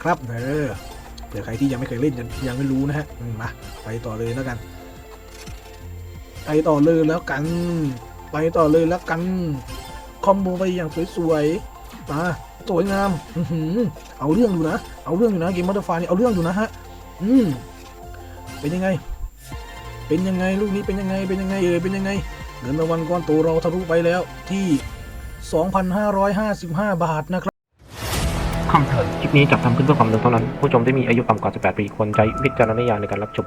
นะครับเออเดี๋ยวใครที่ยังไม่เคยเล่นยังยังไม่รู้นะฮะมาไปต่อเลยแล้วกัน ไปต่อเลยแล้วกัน ไปต่อเลยแล้วกัน คอมโบไปอย่างสวยๆมาสวยงามอื้อหือเอาเรื่องอยู่นะ เอาเรื่องอยู่นะเกมมัตเตอร์ไฟนี่เอาเรื่องอยู่นะฮะ อืม เป็นยังไง เป็นยังไงลูกนี้เป็นยังไง เป็นยังไงเอ่ยเป็นยังไงเงินรางวัลก้อนโตเราทะลุไปแล้วที่ 2,555 บาทนะครับ คำเตือนคลิปนี้จัดทำขึ้นเพื่อความบันเทิงเท่านั้น ผู้ชมที่มีอายุต่ำกว่า 18 ปีควรใช้วิจารณญาณในการรับชม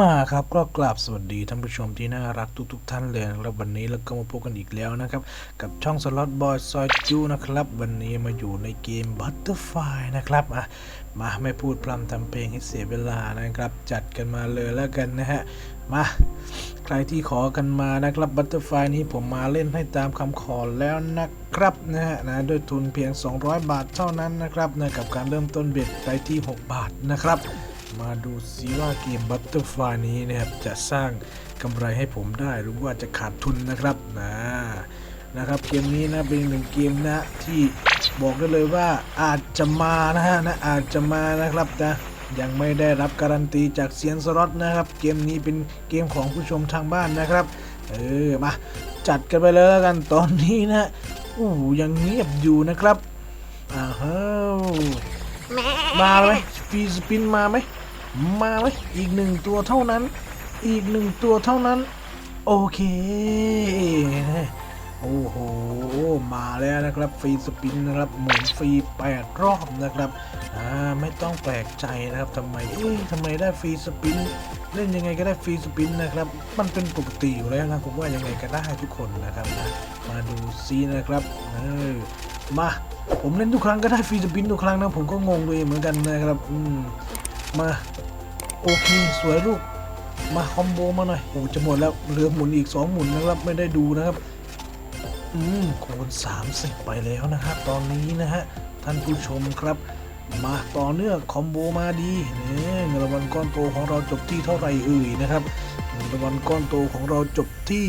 มาครับก็กราบสวัสดีท่านผู้ชมที่น่ารักทุกๆทท่านเลยนะครับวันนี้เราก็มาพบกันอีกแล้วนะครับ กับช่องสล็อตบอยซอยจูนะครับ วันนี้มาอยู่ในเกม Butterfly นะครับอะมาไม่พูดพร่ำทำเพลงให้เสียเวลานะครับ จัดกันมาเลยแล้วกันนะฮะมา ใครที่ขอกันมานะครับ Butterfly นี้ผมมาเล่นให้ตามคำขอแล้วนะครับนะฮะนะด้วยทุนเพียง 200 บาทเท่านั้นนะครับนะกับการเริ่มต้นเบ็ดไปที่ 6 บาทนะครับ มาดูซิว่าเกม Butterfly นี้นะครับจะสร้างกำไรให้ผมได้หรือว่าจะขาดทุนนะครับนะนะครับเกมนี้นะเป็นหนึ่งเกมนะที่บอกได้เลยว่าอาจจะมานะฮะนะอาจจะมานะครับนะ ยังไม่ได้รับการันตีจากเซียนสล็อตนะครับ เกมนี้เป็นเกมของผู้ชมทางบ้านนะครับ เออมาจัดกันไปเลยแล้วกันตอนนี้นะอู้ยังเงียบอยู่นะครับอ้าวมาไหมฟีสปินมาไหมมาไหมอีกหนึ่งตัวเท่านั้น อีกหนึ่งตัวเท่านั้น โอเค โอ้โห มาแล้วนะครับฟรีสปินนะครับหมุนฟรี8รอบนะครับอ่าไม่ต้องแปลกใจนะครับทำไมเอ๊ะทำไมได้ฟรีสปินเล่นยังไงก็ได้ฟรีสปินนะครับ มันเป็นปกติอยู่แล้วนะผมว่ายังไงก็ได้ทุกคนนะครับมาดูซีนะครับเออมาผมเล่นทุกครั้งก็ได้ฟรีสปินทุกครั้งนะผมก็งงตัวเองเหมือนกันนะครับอืมมาโอเคสวยลูกมาคอมโบมาหน่อยโอ้จะหมดแล้วเหลือหมุนอีก 2 หมุนนะครับไม่ได้ดูนะครับ อืมคูณ30 ไปแล้วนะครับตอนนี้นะฮะท่านผู้ชมครับ มาต่อเนื่องคอมโบมาดีเนี่ยเงินรางวัลก้อนโตของเราจบที่เท่าไหร่เอ่ยนะครับเงินรางวัลก้อนโตของเราจบที่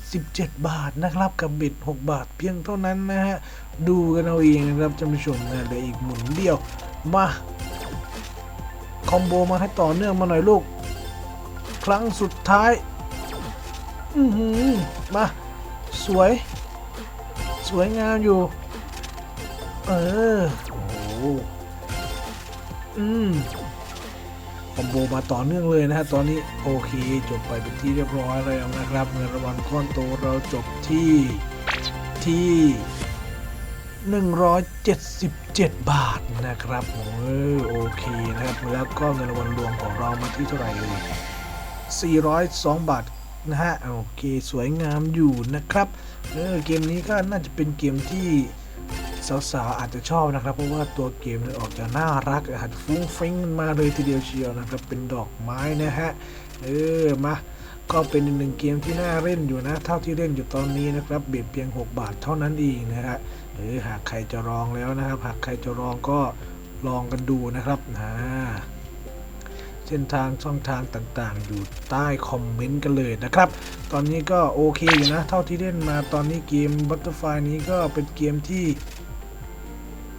217 บาทนะครับกับเบ็ด6 บาทเพียงเท่านั้นนะฮะดูกันเอาเองนะครับท่านผู้ชมนะเหลืออีกหมุนเดียวมาคอมโบมาให้ต่อเนื่องมาหน่อยลูก ครั้งสุดท้าย อือหือมา สวย สวยงามอยู่ เออ โอ้โหอืมคอมโบมาต่อเนื่องเลยนะฮะตอนนี้ โอเค จบไปเป็นที่เรียบร้อยแล้วนะครับ เงินรางวัลก้อนโตเราจบที่ที่ 177 บาทนะครับโอ้โอเคนะครับ แล้วก็เงินรางวัลรวมของเรามาที่เท่าไหร่เลย402 บาท นะฮะโอเคสวยงามอยู่นะครับเออเกมนี้ก็น่าจะเป็นเกมที่สาวๆอาจจะชอบนะครับ เพราะว่าตัวเกมเนี่ยออกจะน่ารักอาจฟุ้งฟิ้งมาเลยทีเดียวเชียวนะครับ เป็นดอกไม้นะฮะเออมาก็เป็นหนึ่งเกมที่น่าเล่นอยู่นะ เท่าที่เล่นอยู่ตอนนี้นะครับเบียดเพียง 6 บาทเท่านั้นเองนะฮะหรือหากใครจะลองแล้วนะครับ หากใครจะลองก็ลองกันดูนะครับอ่า เส้นทางช่องทางต่างๆ อยู่ใต้คอมเมนต์กันเลยนะครับ ตอนนี้ก็โอเคอยู่นะ เท่าที่เล่นมาตอนนี้เกม Butterfly นี้ก็เป็นเกมที่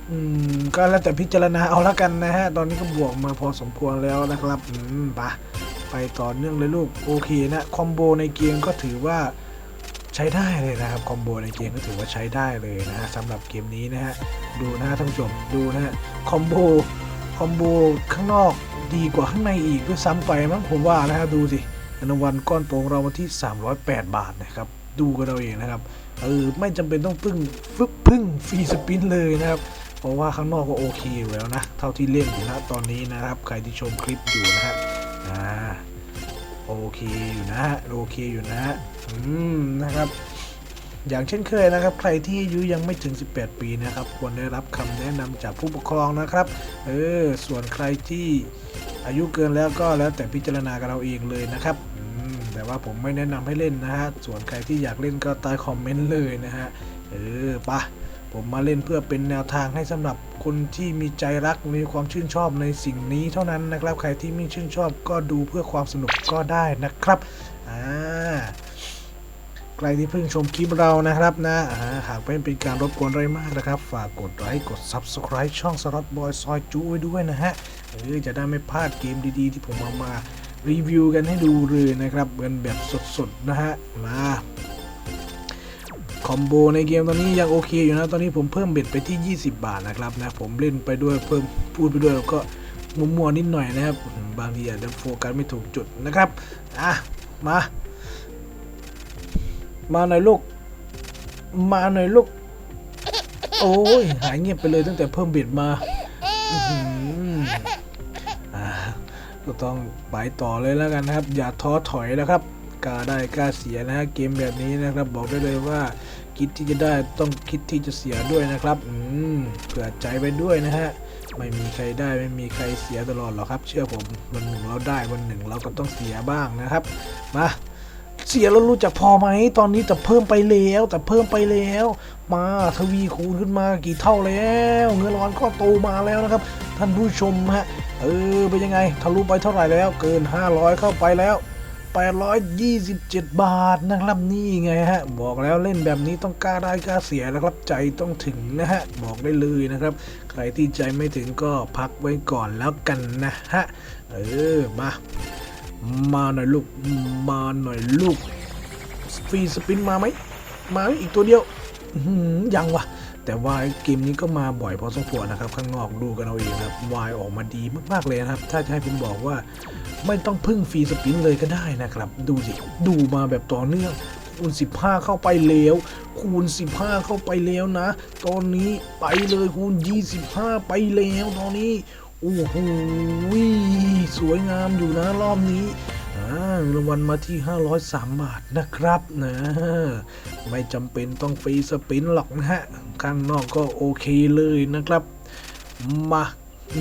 อืมก็แล้วแต่พิจารณาเอาละกันนะฮะ ตอนนี้ก็บวกมาพอสมควรแล้วนะครับอืมไปะไปต่อเนื่องเลยลูกโอเคนะคอมโบในเกมก็ถือว่าใช้ได้เลยนะครับคอมโบในเกมก็ถือว่าใช้ได้เลยนะฮะสำหรับเกมนี้นะฮะดูนะฮะท่านผู้ชมดูนะฮะคอมโบคอมโบข้างนอก ดีกว่าข้างในอีกด้วยซ้ำไปมั้งผมว่านะฮะดูสิเงินรางวัลก้อนโตของเรามาที่ 308 บาทนะครับ ดูกันเราเองนะครับเออไม่จำเป็นต้องพึ่งฟึบพึ่งฟรีสปินเลยนะครับ เพราะว่าข้างนอกก็โอเคอยู่แล้วนะ เท่าที่เล่นอยู่นะตอนนี้นะครับ ใครที่ชมคลิปอยู่นะฮะอ่าโอเคอยู่นะฮะโอเคอยู่นะฮะอืมนะครับ อย่างเช่นเคยนะครับ ใครที่อายุยังไม่ถึง 18 ปีนะครับ ควรได้รับคำแนะนำจากผู้ปกครองนะครับ เออ ส่วนใครที่อายุเกินแล้วก็แล้วแต่พิจารณากันเราเองเลยนะครับ แต่ว่าผมไม่แนะนำให้เล่นนะฮะ ส่วนใครที่อยากเล่นก็ใต้คอมเมนต์เลยนะฮะ เออปะผมมาเล่นเพื่อเป็นแนวทางให้สำหรับคนที่มีใจรักมีความชื่นชอบในสิ่งนี้เท่านั้นนะครับ ใครที่ไม่ชื่นชอบก็ดูเพื่อความสนุกก็ได้นะครับ อ่า ใครที่เพิ่งชมคลิปเรานะครับนะหากไม่เป็นการรบกวนอะไรมากนะครับ ฝากกดไลค์กด Subscribe ช่องสล็อตบอยซอยจูไว้ด้วยนะฮะเออจะได้ไม่พลาดเกมดีๆ ที่ผมเอามารีวิวกันให้ดูเลยนะครับกันแบบสดๆนะฮะมาคอมโบในเกมตอนนี้ยังโอเคอยู่นะ ตอนนี้ผมเพิ่มเบ็ดไปที่ 20 บาทนะครับนะ ผมเล่นไปด้วยเพิ่มพูดไปด้วยแล้วก็มัวๆนิดหน่อยนะครับ บางทีอาจจะโฟกัสไม่ถูกจุดนะครับ อะ มา มาหน่อยลูก มาหน่อยลูก โอ้ยหายเงียบไปเลยตั้งแต่เพิ่มเบ็ดมาอื้อหืออ่าก็ต้องไปต่อเลยแล้วกันนะครับ อย่าท้อถอยนะครับกล้าได้กล้าเสียนะฮะเกมแบบนี้นะครับ บอกได้เลยว่าคิดที่จะได้ต้องคิดที่จะเสียด้วยนะครับอืมเผื่อใจไปด้วยนะฮะไม่มีใครได้ไม่มีใครเสียตลอดหรอกครับ เชื่อผมวันหนึ่งเราได้วันหนึ่งเราก็ต้องเสียบ้างนะครับ มา เสียแล้วรู้จักพอไหม ตอนนี้แต่เพิ่มไปแล้ว แต่เพิ่มไปแล้ว มาทวีคูณขึ้นมากี่เท่าแล้ว เงินรางวัลก็โตมาแล้วนะครับ ท่านผู้ชมฮะ เออเป็นยังไงทะลุไปเท่าไหร่แล้ว เกิน 500 เข้าไปแล้ว 827 บาทนะครับนี่ไงฮะ บอกแล้วเล่นแบบนี้ต้องกล้าได้กล้าเสียนะครับ ใจต้องถึงนะฮะ บอกได้เลยนะครับ ใครที่ใจไม่ถึงก็พักไว้ก่อนแล้วกันนะฮะ เออมา มาหน่อยลูก มาหน่อยลูกฟรีสปินมาไหม มาอีกตัวเดียวยังวะแต่ว่าเกมนี้ก็มาบ่อยพอสมควรนะครับ ข้างนอกดูกันเอาเองครับวายออกมาดีมากๆเลยนะครับ ถ้าจะให้ผมบอกว่า ไม่ต้องพึ่งฟรีสปินเลยก็ได้นะครับ ดูสิ ดูมาแบบต่อเนื่องคูณ 15 เข้าไปแล้ว คูณ 15 เข้าไปแล้วนะ ตอนนี้ไปเลยคูณ 25 ไปแล้วตอนนี้ โอ้โหสวยงามอยู่นะรอบนี้รางวัลมาที่ 503 บาทนะครับนะไม่จำเป็นต้องฟรีสปินหรอกนะฮะ ข้างนอกก็โอเคเลยนะครับ มา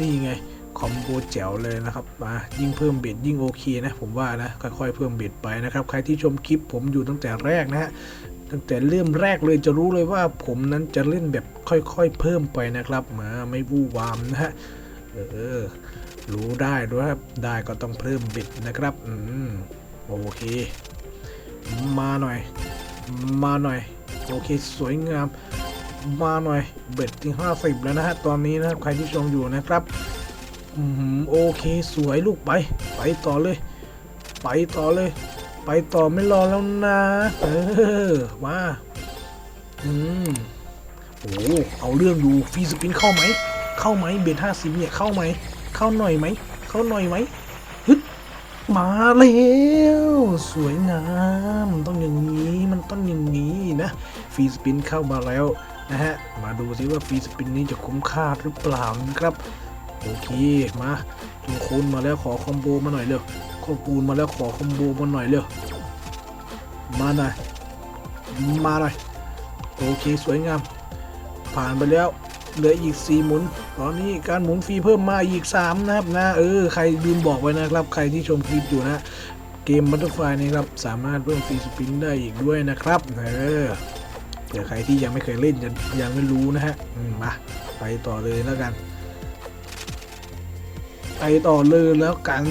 นี่ไง คอมโบแจ๋วเลยนะครับมายิ่งเพิ่มเบ็ดยิ่งโอเคนะ ผมว่านะ ค่อยๆ เพิ่มเบ็ดไปนะครับ ใครที่ชมคลิปผมอยู่ตั้งแต่แรกนะฮะตั้งแต่เริ่มแรกเลยจะรู้เลยว่าผมนั้นจะเล่นแบบค่อยๆ เพิ่มไปนะครับมาไม่วู่วามนะฮะ เออ รู้ได้ด้วยครับ ได้ก็ต้องเพิ่มบิดนะครับ อืม โอเค มาหน่อย มาหน่อย โอเค สวยงาม มาหน่อย เบ็ดที่ 50 แล้วนะฮะ ตอนนี้นะครับ ใครที่ชมอยู่นะครับ อืม โอเค สวยลูกไป ไปต่อเลย ไปต่อเลย ไปต่อไม่รอแล้วนะ เออ มา อืม โอ้ เอาเรื่องดูฟีสปินเข้าไหม เข้าไหมเบ็ดห้าสิบเนี่ยเข้าไหม เข้าหน่อยไหม เข้าหน่อยไหมฮึดมาแล้วสวยงามต้องอย่างนี้มันต้องอย่างนี้นะฟรีสปินเข้ามาแล้วนะฮะมาดูซิว่าฟรีสปินนี้จะคุ้มค่าหรือเปล่านะครับโอเคมาตัวคูณมาแล้วขอคอมโบมาหน่อยเร็วคอคูณมาแล้วขอคอมโบมาหน่อยเร็วมาหน่อยมาหน่อยโอเคสวยงาม ผ่านไปแล้ว เหลืออีก 4 หมุน ตอนนี้การหมุนฟรีเพิ่มมาอีก 3 นะครับนะ เออ ใครลืมบอกไว้นะครับ ใครที่ชมคลิปอยู่นะ เกมบัตเตอร์ไฟนี่ครับ สามารถเพิ่มฟรีสปินได้อีกด้วยนะครับ เออเผื่อใครที่ยังไม่เคยเล่นยังยังไม่รู้นะฮะมา ไปต่อเลยแล้วกัน ไปต่อเลยแล้วกัน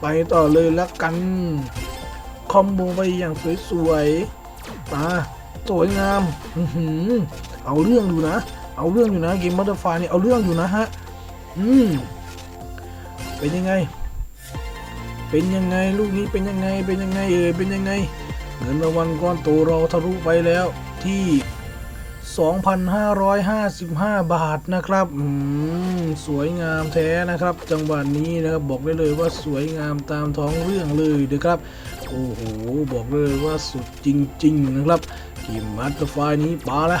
ไปต่อเลยแล้วกัน คอมโบไปอย่างสวยๆมาสวยงาม เอาเรื่องอยู่นะ เอาเรื่องอยู่นะเกมบัตเตอร์ไฟนี่เอาเรื่องอยู่นะฮะ อืม เป็นยังไง เป็นยังไงลูกนี้เป็นยังไง เป็นยังไงเอ่ยเป็นยังไง เงินรางวัลก้อนโตเราทะลุไปแล้วที่ 2,555 บาทนะครับ อืม สวยงามแท้นะครับ จังหวะนี้นะครับบอกได้เลยว่าสวยงามตามท้องเรื่องเลยนะครับ โอ้โห บอกเลยว่าสุดจริง ๆ นะครับเกมบัตเตอร์ไฟนี้ปาละ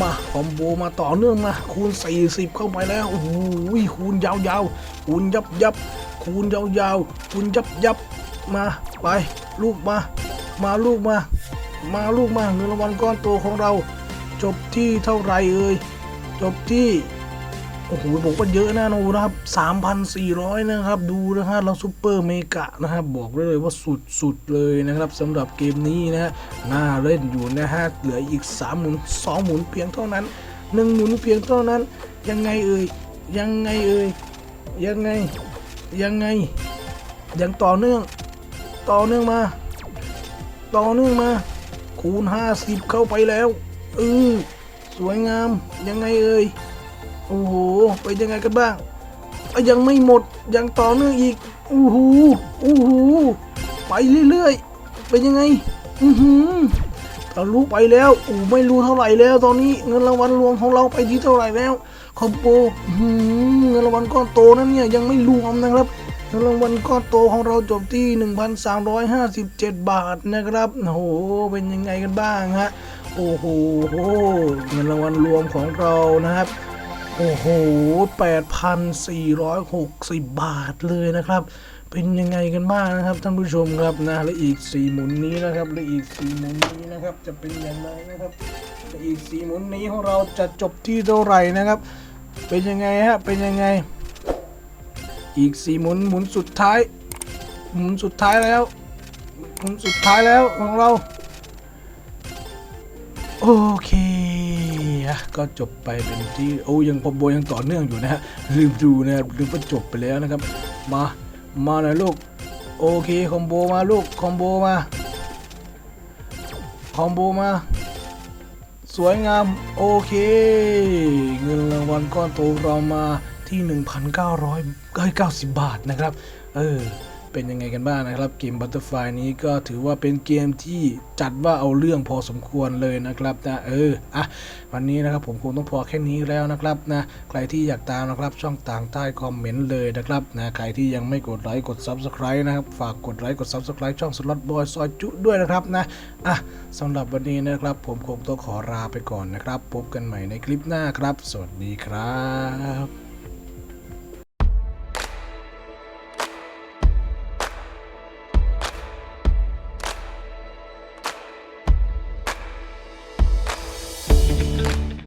มาคอมโบมาต่อเนื่องมา คูณ 40 เข้าไปแล้วโอ้โหคูณยาวๆ คูณยับยับคูณยาวๆ คูณยับยับมาไป ลูกมา มาลูกมา มาลูกมาเงินรางวัลก้อนโตของเรา จบที่เท่าไหรเอ่ยจบที่ โอ้โหบอกว่าเยอะนะโนนะครับ 3,400 นะครับ ดูนะฮะเราซุปเปอร์เมกะนะครับ บอกได้เลยว่าสุดๆเลยนะครับสำหรับเกมนี้นะฮะน่าเล่นอยู่นะฮะ เหลืออีก 3 หมุน 2 หมุนเพียงเท่านั้น 1 หมุนเพียงเท่านั้น ยังไงเอ่ย ยังไงเอ่ย ยังไง ยังไง ยังต่อเนื่อง ต่อเนื่องมา ต่อเนื่องมา คูณ 50 เข้าไปแล้วเออสวยงาม ยังไงเอ่ย โอ้โหไปยังไงกันบ้างยังไม่หมดยังต่อเนื่องอีกโอ้โหโอ้โหไปเรื่อยๆเป็นยังไงอือหือทะลุไปแล้วโอ้ไม่รู้เท่าไหร่แล้ว ตอนนี้เงินรางวัลรวมของเราไปที่เท่าไหร่แล้วคอมโบอื้อหือเงินรางวัลก้อนโตนั้นเนี่ยยังไม่รวมนะครับเงินรางวัลก้อนโตของเราจบที่ 1,357 บาทนะครับโอ้โหเป็นยังไงกันบ้างฮะโอ้โหเงินรางวัลรวมของเรานะครับ โอ้โห 8,460 บาทเลยนะครับ เป็นยังไงกันบ้างนะครับท่านผู้ชมครับนะและอีก 4 หมุนนี้นะครับและอีก 4 หมุนนี้นะครับ จะเป็นอย่างไรนะครับและอีก 4 หมุนนี้ของเราจะจบที่เท่าไหร่นะครับ เป็นยังไงฮะ เป็นยังไง อีกสี่หมุนหมุนสุดท้าย หมุนสุดท้ายแล้ว หมุนสุดท้ายแล้วของเรา โอเค อะก็จบไปเป็นที่โอ้ยังพบโบยังต่อเนื่องอยู่นะฮะลืมดูนะครับลืมว่าจบไปแล้วนะครับ มามาหน่อยลูกโอเคคอมโบมาลูกคอมโบมาคอมโบมา สวยงาม โอเค เงินรางวัลก้อนโตเรามาที่ 1,990 บาทนะครับ เออ เป็นยังไงกันบ้างนะครับ เกม Butterfly นี้ก็ถือว่าเป็นเกมที่จัดว่าเอาเรื่องพอสมควรเลยนะครับนะเอออะวันนี้นะครับผมคงต้องพอแค่นี้แล้วนะครับนะใครที่อยากตามนะครับช่องต่างใต้คอมเมนต์เลยนะครับนะใครที่ยังไม่กดไลค์กด Subscribe นะครับฝากกดไลค์กด Subscribe ช่องสล็อตบอยซอยจุด้วยนะครับนะอะสำหรับวันนี้นะครับผมคงต้องขอลาไปก่อนนะครับ พบกันใหม่ในคลิปหน้าครับ สวัสดีครับ